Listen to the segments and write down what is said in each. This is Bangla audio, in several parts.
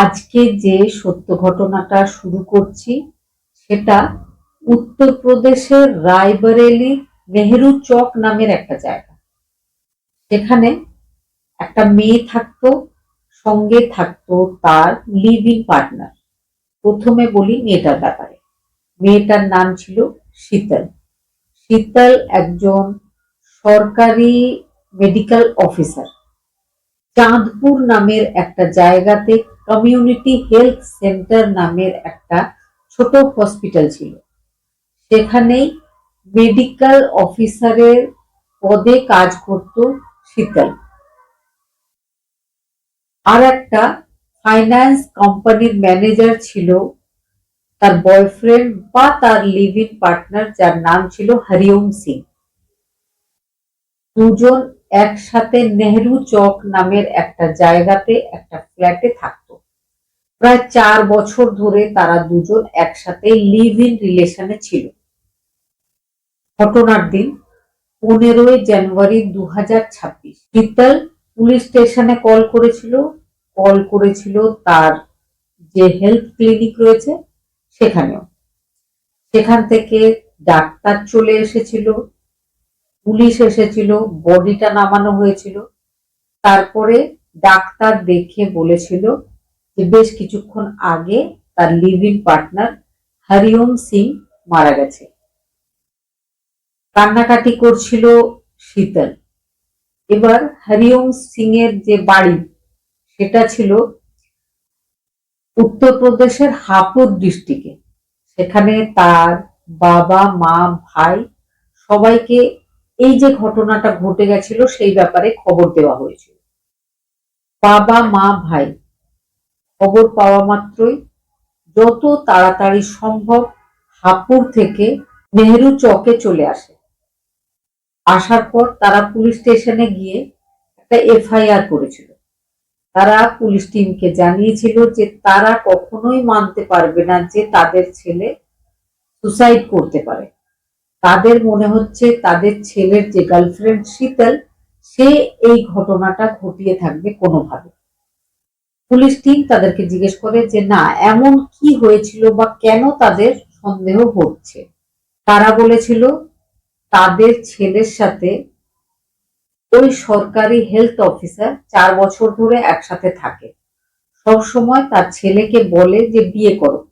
আজকে যে সত্য ঘটনাটা শুরু করছি, সেটা উত্তরপ্রদেশের রায়বরেলি নেহেরু চক নামের একটা জায়গা। সেখানে একটা মেয়ে থাকতো, সঙ্গে থাকতো তার লিভিং পার্টনার প্রথমে বলি মেয়েটার ব্যাপারে। মেয়েটার নাম ছিল শীতল। শীতল একজন সরকারি মেডিকেল অফিসার চাঁদপুর নামের একটা জায়গাতে কমিউনিটি হেলথ সেন্টার নামের একটা ছোট হসপিটাল ছিল। সেখানেই মেডিকেল অফিসারের পদে কাজ করত শীতল। আর একটা ফাইন্যান্স কোম্পানির ম্যানেজার ছিল, তার বয়ফ্রেন্ড বা তার লিভিং পার্টনার যার নাম ছিল হরিওম সিং। দুজন একসাথে নেহরু চক নামের একটা জায়গাতে, একটা ফ্ল্যাটে থাকতো। প্রায় চার বছর ধরে তারা দুজন একসাথে লিভ ইন রিলেশনে ছিল। ঘটনার দিন পনেরোই জানুয়ারি দু হাজার ছাব্বিশ। শীতল পুলিশ স্টেশনে কল করেছিল। কল করেছিল তার যে হেলথ ক্লিনিক রয়েছে সেখানেও। সেখান থেকে ডাক্তার চলে এসেছিল। পুলিশ এসেছিল, বডিটা নামানো হয়েছিল। তারপরে ডাক্তার দেখে বলেছিল যে বেশ কিছুক্ষণ আগে তার লিভিং পার্টনার হরিওম সিং মারা গেছে। কান্নাকাটি করছিল শীতল। এবার হরিওম সিং এর যে বাড়ি, সেটা ছিল উত্তরপ্রদেশের হাপুর ডিস্ট্রিক্টে। সেখানে তার বাবা, মা, ভাই সবাইকে এই যে ঘটনাটা ঘটে গেছিল, সেই ব্যাপারে খবর দেওয়া হয়েছিল। বাবা, মা, ভাই খবর পাওয়া মাত্রই যত তাড়াতাড়ি সম্ভব হাপুর থেকে নেহেরু চকে চলে আসে। আসার পর তারা পুলিশ স্টেশনে গিয়ে একটা এফআইআর করেছিল। তারা পুলিশ টিমকে জানিয়েছিল যে তারা কখনোই মানতে পারবে না যে তাদের ছেলে সুসাইড করতে পারে। তাদের মনে হচ্ছে তাদের ছেলের যে গার্লফ্রেন্ড শীতল, সে এই ঘটনাটা ঘটিয়ে থাকবে কোনোভাবে। পুলিশ টিম তাদেরকে জিজ্ঞেস করে যে, না, এমন কি হয়েছিল বা কেন তাদের সন্দেহ হচ্ছে? তারা বলেছিল, তাদের ছেলের সাথে ওই সরকারি হেলথ অফিসার চার বছর ধরে একসাথে থাকে। সব সময় তার ছেলেকে বলে যে, বিয়ে করো।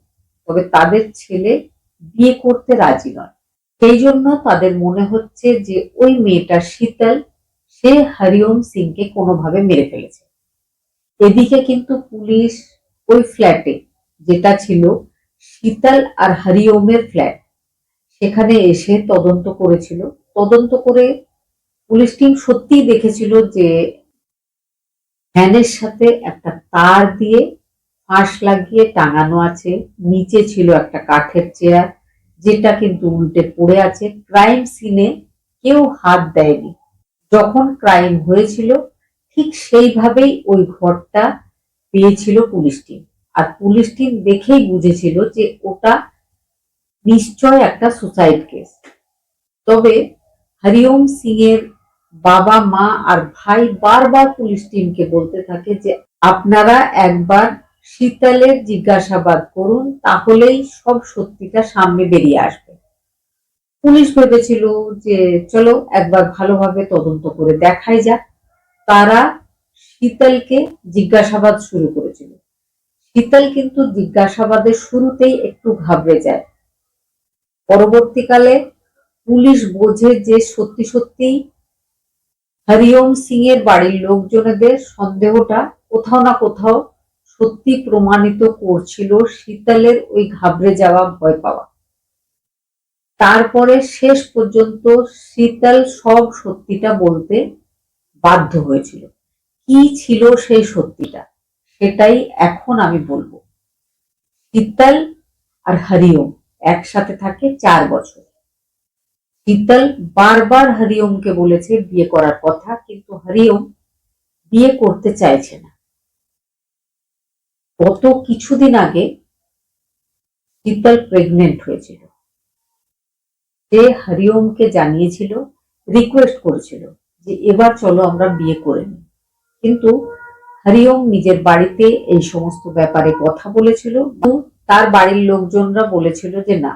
তবে তাদের ছেলে বিয়ে করতে রাজি নয়। সেই জন্য তাদের মনে হচ্ছে যে, ওই মেয়েটা শীতল, সে হরিওম সিংকে কোনোভাবে মেরে ফেলেছে। এদিকে কিন্তু পুলিশ ওই ফ্ল্যাটে যেটা ছিল শীতল আর হরিওমের ফ্ল্যাট সেখানে এসে তদন্ত করেছিল। তদন্ত করে পুলিশ টিম সত্যিই দেখেছিল যে ফ্যানের সাথে একটা তার দিয়ে ফাঁস লাগিয়ে টাঙানো আছে, নিচে ছিল একটা কাঠের চেয়ার, যেটা কিন্তু উল্টে পড়ে আছে। ক্রাইম সিনে কেউ হাত দেয়নি। যখন ক্রাইম হয়েছিল ঠিক সেইভাবেই ওই ঘরটা পেয়েছিল পুলিশ টিম আর পুলিশ টিম দেখেই বুঝেছিল যে ওটা নিশ্চয় একটা সুসাইড কেস তবে হরিওম সিং এর বাবা, মা আর ভাই বারবার পুলিশ টিমকে বলতে থাকে যে, আপনারা একবার শীতলের জিজ্ঞাসাবাদ করুন, তাহলেই সব সত্যিটা সামনে বেরিয়ে আসবে। পুলিশ ভেবেছিল যে, চলো একবার ভালোভাবে তদন্ত করে দেখাই যাক। তারা শীতলকে জিজ্ঞাসাবাদ শুরু করেছিল। শীতল কিন্তু জিজ্ঞাসাবাদের শুরুতেই একটু ঘাবড়ে যায়। পরবর্তীকালে পুলিশ বোঝে যে সত্যি সত্যি হরিওম সিং এর বাড়ির লোকজনেদের সন্দেহটা কোথাও না কোথাও সত্যি প্রমাণিত করছিল শীতলের ওই ঘাবড়ে যাওয়া ভয় পাওয়া। তারপরে শেষ পর্যন্ত শীতল সব সত্যিটা বলতে বাধ্য হয়েছিল। কি ছিল সেই সত্যিটা, সেটাই এখন আমি বলব। শীতল আর হরিওম একসাথে থাকে চার বছর। শীতল বারবার হরিওমকে বলেছে বিয়ে করার কথা, কিন্তু হরিওম বিয়ে করতে চাইছে না। গত কিছুদিন আগে শীতল প্রেগনেন্ট হয়েছিল। সে হরিওমকে জানিয়েছিল রিকোয়েস্ট করেছিল। যে এবার চলো আমরা বিয়ে করে নিই। কিন্তু হরিওম নিজের বাড়িতে এই সমস্ত ব্যাপারে কথা বলেছিল। তার বাড়ির লোকজনরা বলেছিল যে না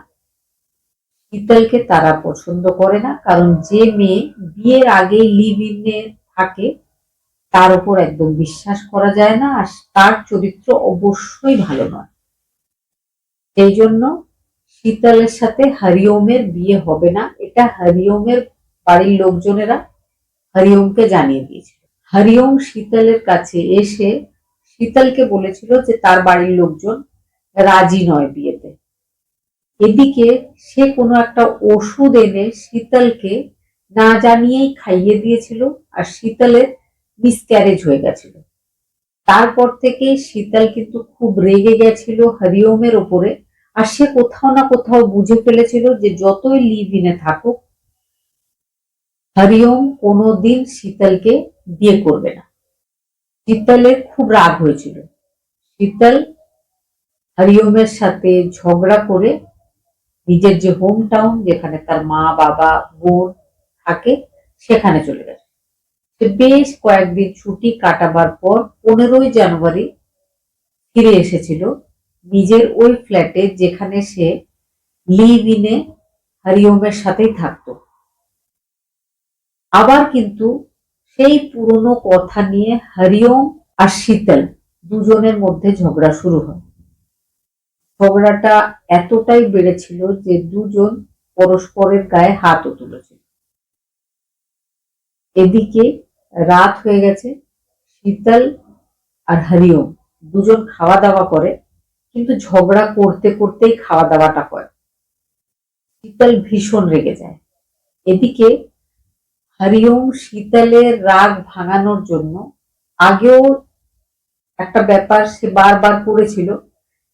শীতলকে তারা পছন্দ করে না, কারণ যে মেয়ে বিয়ের আগে লিভ ইনে থাকে, তার উপর একদম বিশ্বাস করা যায় না, আর তার চরিত্র অবশ্যই ভালো নয়। সেই জন্য শীতলের সাথে হরিওমের বিয়ে হবে না। এটা হরিওমের বাড়ির লোকজনেরা হরিওমকে জানিয়ে দিয়েছিল। হরিওম শীতলের কাছে এসে শীতলকে বলেছিল যে তার বাড়ির লোকজন রাজি নয় বিয়েতে। এদিকে সে কোনো একটা ওষুধ এনে শীতলকে না জানিয়েই খাইয়ে দিয়েছিল আর শীতলের মিসক্যারেজ হয়ে গেছিল। তারপর থেকে শীতল কিন্তু খুব রেগে গেছিল হরিওমের ওপরে আর সে কোথাও না কোথাও বুঝে ফেলেছিল যে যতই লিভ ইনে থাকুক হরিওম কোনোদিন শীতলকে বিয়ে করবে না। শীতলের খুব রাগ হয়েছিল। শীতল হরিওমের সাথে ঝগড়া করে নিজের যে হোম টাউন যেখানে তার মা, বাবা, বোন থাকে, সেখানে চলে গেছে। সে বেশ কয়েকদিন ছুটি কাটাবার পর পনেরোই জানুয়ারি ফিরে এসেছিল নিজের ওই ফ্ল্যাটে যেখানে সে লিভ ইনে হরিওমের সাথেই থাকতো। আবার কিন্তু সেই পুরনো কথা নিয়ে হরিওম আর শীতল দুজনের মধ্যে ঝগড়া শুরু হয়। ঝগড়াটা এতটাই বেড়েছিল যে দুজন পরস্পরের গায়ে হাতও তুলেছিল। এদিকে রাত হয়ে গেছে, শীতল আর হরিওম দুজন খাওয়া দাওয়া করে, কিন্তু ঝগড়া করতে করতেই খাওয়া দাওয়াটা হয় শীতল ভীষণ রেগে যায়। এদিকে হরিওম শীতলের রাগ ভাঙানোর জন্য আগেও একটা ব্যাপার সে বারবার করেছিল,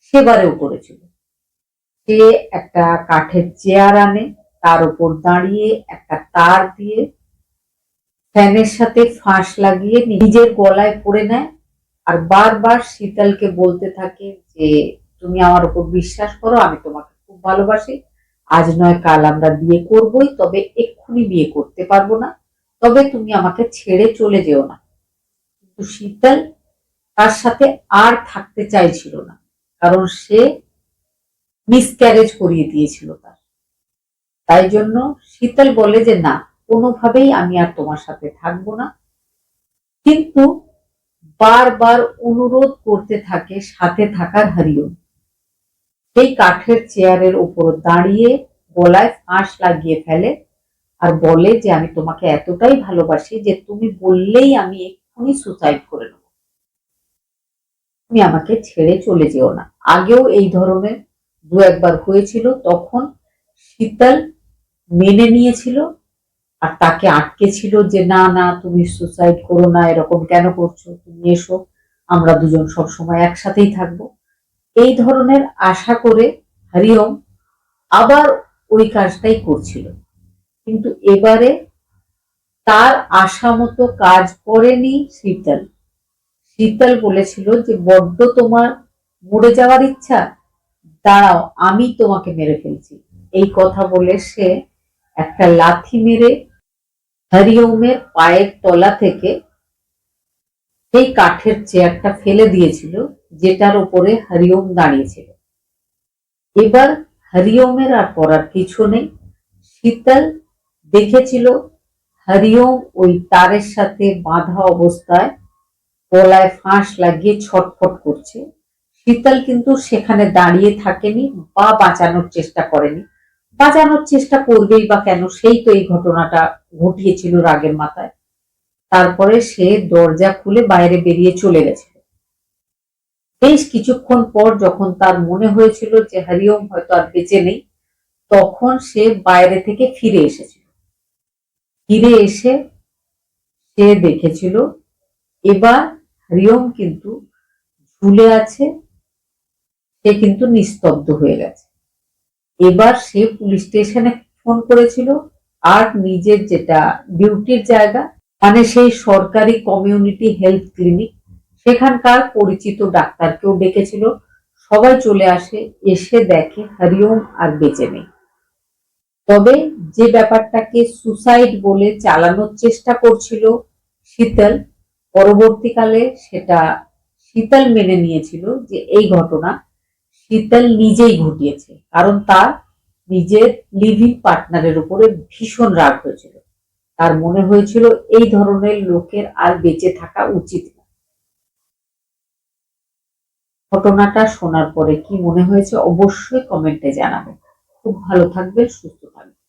সেবারেও করেছিল। সে একটা কাঠের চেয়ার আনে, তার উপর দাঁড়িয়ে একটা তার দিয়ে ফ্যানের সাথে ফাঁস লাগিয়ে নিজের গলায় পড়ে নেয় আর বারবার শীতলকে বলতে থাকে যে, তুমি আমার উপর বিশ্বাস করো, আমি তোমাকে খুব ভালোবাসি। আজ নয়, কাল আমরা বিয়ে করবই, তবে এক্ষুনি বিয়ে করতে পারব না। তবে তুমি আমাকে ছেড়ে চলে যেও না। কিন্তু শীতল তার সাথে আর থাকতে চাইছিল না, কারণ সে মিসক্যারেজ করিয়ে দিয়েছিল তার। তাই জন্য শীতল বলে যে, না, কোনোভাবেই আমি আর তোমার সাথে থাকব না। কিন্তু বারবার অনুরোধ করতে থাকে, সাথে থাকার হরিওম সেই কাঠের চেয়ারের উপর দাঁড়িয়ে গলায় ফাঁস লাগিয়ে ফেলে আর বলে যে, আমি তোমাকে এতটাই ভালোবাসি যে তুমি বললেই আমি এক্ষুনি সুসাইড করে নেব। তুমি আমাকে ছেড়ে চলে যেও না। আগেও এই ধরনের দু একবার হয়েছিল, তখন শীতল মেনে নিয়েছিল আর তাকে আটকে ছিল যে, না না, তুমি সুসাইড করো না, এরকম কেন করছ? তুমি এসো, আমরা দুজন সব সময় একসাথেই থাকব। এই ধরনের আশা করে হরিওম আবার ওই কাজটাই করছিল। কিন্তু এবারে তার আশা মতো কাজ করেনি শীতল। শীতল বলেছিল যে, বড্ড তোমার মরে যাওয়ার ইচ্ছা? দাঁড়াও, আমি তোমাকে মেরে ফেলছি। এই কথা বলে সে একটা লাথি মেরে হরিওমের পায়ের তলা থেকে সেই কাঠের চেয়ারটা ফেলে দিয়েছিল। যেটার উপরে হরিওম দাঁড়িয়েছিল। এবার হরিওমের আর পড়ার কিছু নেই। শীতল দেখেছিল হরিওম ওই তারের সাথে বাঁধা অবস্থায় গলায় ফাঁস লাগিয়ে ছটফট করছে। শীতল কিন্তু সেখানে দাঁড়িয়ে থাকেনি বা বাঁচানোর চেষ্টা করেনি। বাঁচানোর চেষ্টা করবেই বা কেন, সেই তো এই ঘটনাটা ঘটিয়েছিল রাগের মাথায়। তারপরে সে দরজা খুলে বাইরে বেরিয়ে চলে গেছিল বেশ কিছুক্ষণ পর যখন তার মনে হয়েছিল যে হরিওম হয়তো আর বেঁচে নেই, তখন সে বাইরে থেকে ফিরে এসেছিল। ফিরে এসে সে দেখেছিল, এবার হরিওম কিন্তু ঝুলে আছে, সে কিন্তু নিস্তব্ধ হয়ে গেছে। এবার সে পুলিশ স্টেশনে ফোন করেছিল আর নিজের যেটা ডিউটির জায়গা মানে সেই সরকারি কমিউনিটি হেলথ ক্লিনিক সেখানকার পরিচিত ডাক্তারকেও ডেকেছিল। সবাই চলে আসে, এসে দেখে হরিওম আর বেঁচে নেই। তবে যে ব্যাপারটাকে সুসাইড বলে চালানোর চেষ্টা করছিল শীতল, পরবর্তীকালে সেটা শীতল মেনে নিয়েছিল যে এই ঘটনা শীতল নিজেই ঘটিয়েছে, কারণ তার নিজের লিভিং পার্টনারের উপরে ভীষণ রাগ হয়েছিল। তার মনে হয়েছিল এই ধরনের লোকের আর বেঁচে থাকা উচিত না। ঘটনাটা শোনার পরে কি মনে হয়েছে অবশ্যই কমেন্টে জানাবে খুব ভালো থাকবে সুস্থ থাকবেন।